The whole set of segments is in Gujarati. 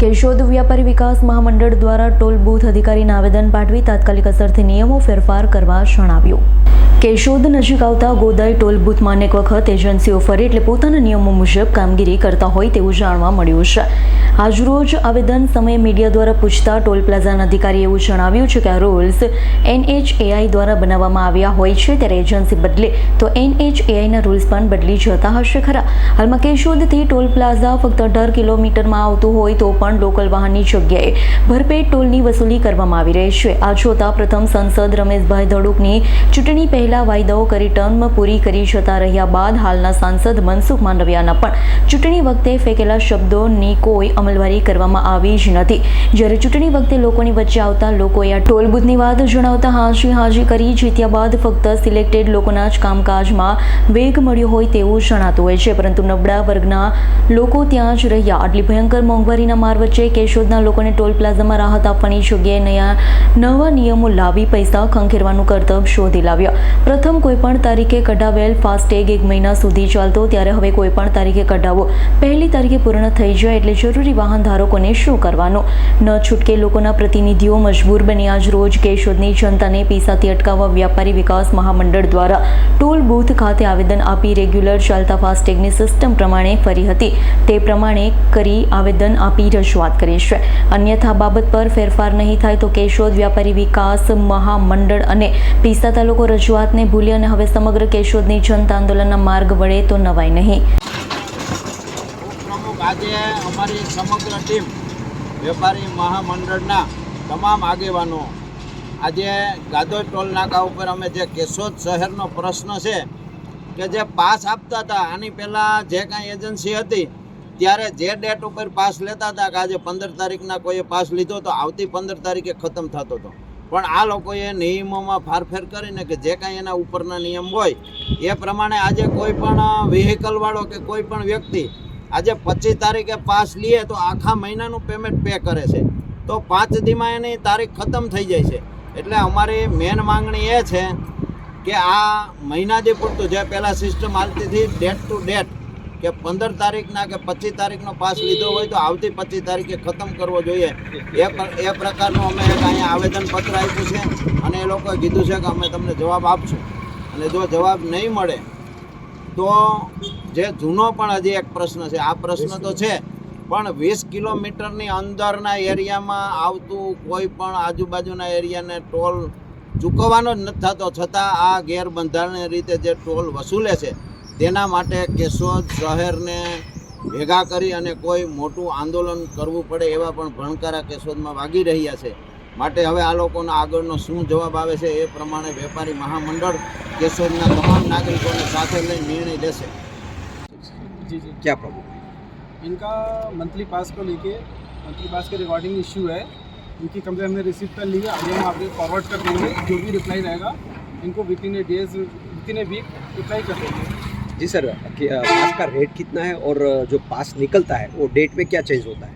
કેશોદ વ્યાપારી વિકાસ મહામંડળ દ્વારા ટોલ બૂથ અધિકારીને આવેદન પાઠવી તાત્કાલિક અસરથી નિયમો ફેરફાર કરવા જણાવ્યું. કેશોદ નજીક આવતા ગોદાઈ ટોલ બૂથમાં અનેક વખત એજન્સીઓ ફરી એટલે પોતાના નિયમો મુજબ કામગીરી કરતા હોય તેવું જાણવા મળ્યું છે. આજરોજ આવેદન સમયે મીડિયા દ્વારા પૂછતા ટોલ પ્લાઝાના અધિકારીએ એવું જણાવ્યું છે કે આ રૂલ્સ એનએચએઆઈ દ્વારા બનાવવામાં આવ્યા હોય છે ત્યારે એજન્સી બદલે તો એનએચએઆઈના રૂલ્સ પણ બદલી જતા હશે ખરા. હાલમાં કેશોદથી ટોલ પ્લાઝા ફક્ત અઢાર કિલોમીટરમાં આવતું હોય તો પણ લોકલ વાહનની જગ્યાએ ભરપેટ ટોલની વસૂલી કરવામાં આવી રહી છે. આ જોતા પ્રથમ સંસદ રમેશભાઈ ધડુકની ચૂંટણી પહેલા વાયદાઓ કરી ટર્મ પૂરી કરી જતા રહ્યા બાદ હાલના સાંસદ મનસુખ માંડવિયાના પણ ચૂંટણી વખતે ફેંકેલા શબ્દોની કોઈ અમલવારી કરવામાં આવી જ નથી. જ્યારે ચૂંટણી વખતે લોકોની વચ્ચે આવતા લોકોએ આ ટોલબૂથની વાત જણાવતા હાજી હાજી કરી, જીત્યા બાદ ફક્ત સિલેક્ટેડ લોકોના જ કામકાજમાં વેગ મળ્યો હોય તેવું જણાતું હોય છે. પરંતુ નબળા વર્ગના લોકો ત્યાં જ રહ્યા. આટલી ભયંકર મોંઘવારીના માર વચ્ચે કેશોદના લોકોને ટોલ પ્લાઝામાં રાહત આપવાની જગ્યાએ નયા નવા નિયમો લાવી પૈસા ખંખેરવાનું કરતબ શોધી લાવ્યા. પ્રથમ કોઈપણ તારીખે કઢાવેલ ફાસ્ટેગ એક મહિના સુધી ચાલતો, ત્યારે હવે કોઈપણ તારીખે કઢાવો. પહેલી તારીખે પૂર્ણ થઈ જાય એટલે જરૂરી વાહન ધારકોને શું કરવાનું? ન છૂટકે લોકોના પ્રતિનિધિઓ મજબૂર બની આજ રોજ કેશોદની જનતાને પીસાથી અટકાવવા વ્યાપારી વિકાસ મહામંડળ દ્વારા ટોલ બૂથ ખાતે આવેદન આપી રેગ્યુલર ચાલતા ફાસ્ટેગની સિસ્ટમ પ્રમાણે ફરી હતી. તે પ્રમાણે કરી આવેદન આપી રજૂઆત કરી છે. અન્યથા બાબત પર ફેરફાર નહીં થાય તો કેશોદ વ્યાપારી વિકાસ મહામંડળ અને પીસા તાલુકો રજૂઆતને ભૂલી અને હવે સમગ્ર કેશોદની જનતા આંદોલનના માર્ગ વળે તો નવાય નહીં. આજે અમારી સમગ્ર ટીમ, વેપારી મહામંડળના તમામ આગેવાનો, આજે ગાદોઈ ટોલ નાકા ઉપર અમે જે કેશોદ શહેરનો પ્રશ્ન છે, કે જે પાસ આપતા હતા, આની પહેલાં જે કાંઈ એજન્સી હતી, ત્યારે જે ડેટ ઉપર પાસ લેતા હતા, કે આજે પંદર તારીખના કોઈએ પાસ લીધો તો આવતી પંદર તારીખે ખતમ થતો હતો. પણ આ લોકોએ નિયમોમાં ફારફેર કરીને કે જે કાંઈ એના ઉપરના નિયમ હોય, એ પ્રમાણે આજે કોઈ પણ વ્હીકલવાળો કે કોઈ પણ વ્યક્તિ આજે પચીસ તારીખે પાસ લઈએ તો આખા મહિનાનું પેમેન્ટ પે કરે છે. તો પાંચ દીમાં એની તારીખ ખતમ થઈ જાય છે. એટલે અમારી મેન માંગણી એ છે કે આ મહિના જે પૂરતું, જે પહેલાં સિસ્ટમ હાલતી હતી ડેટ ટુ ડેટ કે પંદર તારીખના કે પચીસ તારીખનો પાસ લીધો હોય તો આવતી પચીસ તારીખે ખતમ કરવો જોઈએ. એ એ પ્રકારનું અમે એક અહીંયા આવેદનપત્ર આપ્યું છે અને એ લોકોએ કીધું છે કે અમે તમને જવાબ આપશું. અને જો જવાબ નહીં મળે, તો જે જૂનો પણ હજી એક પ્રશ્ન છે, આ પ્રશ્ન તો છે, પણ વીસ કિલોમીટરની અંદરના એરિયામાં આવતું કોઈ પણ આજુબાજુના એરિયાને ટોલ ચૂકવવાનો જ નથી થતો. છતાં આ ગેરબંધારણીય રીતે જે ટોલ વસૂલે છે તેના માટે કેશોદ શહેરને ભેગા કરી અને કોઈ મોટું આંદોલન કરવું પડે એવા પણ ભણકારા કેશોદમાં વાગી રહ્યા છે માટે હવે આ લોકોનો આગળનો શું જવાબ આવે છે એ પ્રમાણે વેપારી મહામંડળ કેશોદના તમામ નાગરિકોને સાથે લઈ નિર્ણય લેશે जी जी क्या प्रॉब्लम इनका मंथली पास को लेके मंथली पास के रिगार्डिंग इशू है इनकी कंप्लेन हमने रिसीव कर ली है आगे हम आपको फॉरवर्ड कर देंगे जो भी रिप्लाई रहेगा इनको within a days within a week reply कर देंगे जी सर पास का रेट कितना है और जो पास निकलता है वो डेट में क्या चेंज होता है?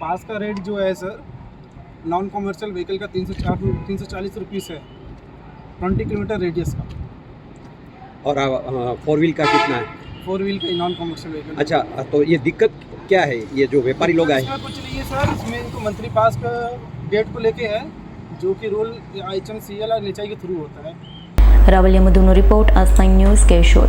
पास का रेट जो है सर नॉन कॉमर्शियल व्हीकल का तीन सौ चार तीन सौ चालीस रुपीज़ है ट्वेंटी किलोमीटर रेडियस का। और फोर व्हील का कितना है? फोर व्हील का नॉन कॉमर्शियल व्हीकल अच्छा तो ये दिक्कत क्या है? ये जो व्यापारी लोग आए हैं। कुछ नहीं है सर इसमें इनको मंथली पास का डेट को लेके है जो कि role I H M C L और एच आई के थ्रू होता है। रावल यमदूनो रिपोर्ट आस्थाइन न्यूज़ केशोर